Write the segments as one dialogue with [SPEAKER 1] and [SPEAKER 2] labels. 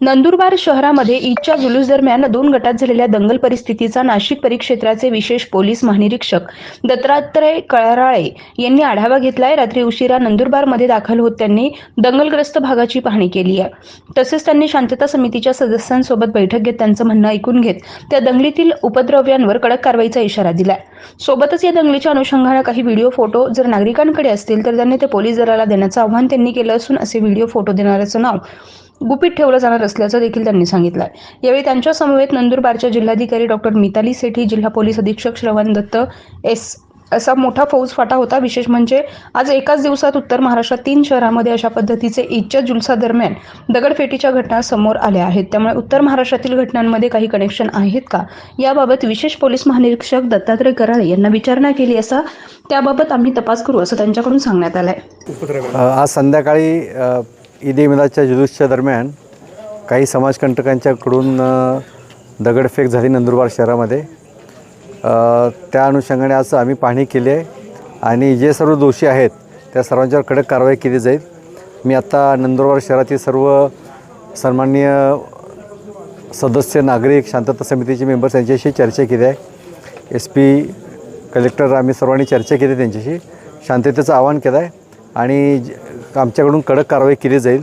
[SPEAKER 1] नंदुरबार शहरामध्ये ईदच्या जुलूस दरम्यान दोन गटात झालेल्या दंगल परिस्थितीचा नाशिक परिक्षेत्राचे विशेष पोलीस महानिरीक्षक दत्तात्रय कळराळे यांनी आढावा घेतलाय. रात्री उशिरा नंदुरबारमध्ये दाखल होत त्यांनी दंगलग्रस्त भागाची पाहणी केली आहे. तसेच त्यांनी शांतता समितीच्या सदस्यांसोबत बैठक घेत त्यांचं म्हणणं ऐकून घेत त्या दंगलीतील उपद्रव्यांवर कडक कारवाईचा इशारा दिलाय. सोबतच या दंगलीच्या अनुषंगानं काही व्हिडिओ फोटो जर नागरिकांकडे असतील तर त्यांनी ते पोलीस दलाला देण्याचं आव्हान त्यांनी केलं असून असे व्हिडिओ फोटो देणाऱ्याचं नाव गुपित ठेवलं जाणार असल्याचं देखील त्यांनी सांगितलं यावेळी त्यांच्या समवेत नंदुरबारच्या जिल्हाधिकारी डॉक्टर मिताली सेठी जिल्हा पोलीस अधीक्षक श्रवण दत्त एस असा मोठा फौज फाटा होता. विशेष म्हणजे आज एकाच दिवसात उत्तर महाराष्ट्रात तीन शहरांमध्ये अशा पद्धतीचे ईदच्या जुलसादरम्यान दगडफेटीच्या घटना समोर आल्या आहेत. त्यामुळे उत्तर महाराष्ट्रातील घटनांमध्ये काही कनेक्शन आहेत का? याबाबत विशेष पोलीस महानिरीक्षक दत्तात्रय कराळे यांना विचारणा केली असा त्याबाबत आम्ही तपास करू असं त्यांच्याकडून सांगण्यात आलं आहे
[SPEAKER 2] आज संध्याकाळी ईद मिलादच्या जुलूसच्या दरम्यान काही समाजकंटकांच्याकडून दगडफेक झाली नंदुरबार शहरामध्ये. त्या अनुषंगाने आज आम्ही पाहणी केली आहे आणि जे सर्व दोषी आहेत त्या सर्वांच्यावर कडक कारवाई केली जाईल. मी आत्ता नंदुरबार शहरातील सर्व सन्माननीय सदस्य नागरिक शांतता समितीचे मेंबर्स यांच्याशी चर्चा केली आहे. एस पी कलेक्टर आम्ही सर्वांनी चर्चा केली त्यांच्याशी. शांततेचं आवाहन केलं आहे. आणि ज- आमच्याकडून कडक कारवाई केली जाईल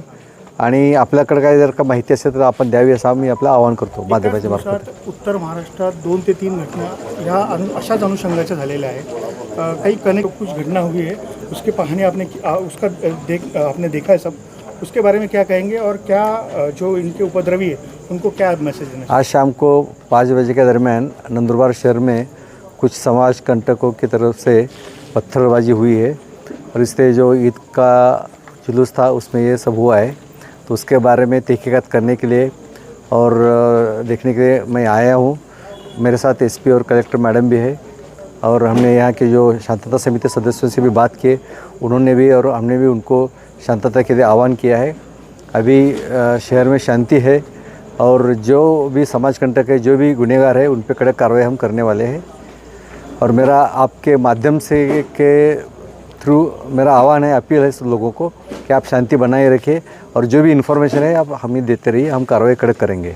[SPEAKER 2] आणि आपल्याकडे काय जर का माहिती असेल तर आपण द्यावी असं आम्ही आपलं आवाहन करतो माध्यमाच्या मार्फत.
[SPEAKER 3] उत्तर महाराष्ट्रात दोन ते तीन घटना या अनु अशाच अनुषंगाच्या झालेल्या आहेत. काही कनेक्ट कुछ घटना हुई है उसकी कहानी आपने उसका देख आपने देखा है सब। उसके बारे में क्या कहेंगे और क्या जो इनके उपद्रवी है उनको क्या मैसेज देना
[SPEAKER 2] आज शाम को पाँच बजे के दरमियान नंदुरबार शहर में कुछ समाज कंटकों की तरफ से पत्थरबाजी हुई है और इससे जो ईद का जुलूस था, उसमें ये सब हुआ है। तो उसके बारे में तहकीकात करने के लिए और देखने के लिए मैं आया हूँ। मेरे साथ एसपी और कलेक्टर मैडम भी है और हमने यहाँ के जो शांतता समिति सदस्यों से भी बात की उन्होंने भी और हमने भी उनको शांतता के लिए आह्वान किया है। अभी शहर में शांति है और जो भी समाज कंटक है, जो भी गुनहगार है, उन पर कड़क कार्रवाई हम करने वाले हैं। और मेरा आपके माध्यम से के थ्रू मेरा आह्वान है, अपील है सब लोगों को कि आप शांति बनाए रखिए और जो भी इन्फॉर्मेशन है आप हमें देते रहिए हम कार्रवाई कड़क करेंगे।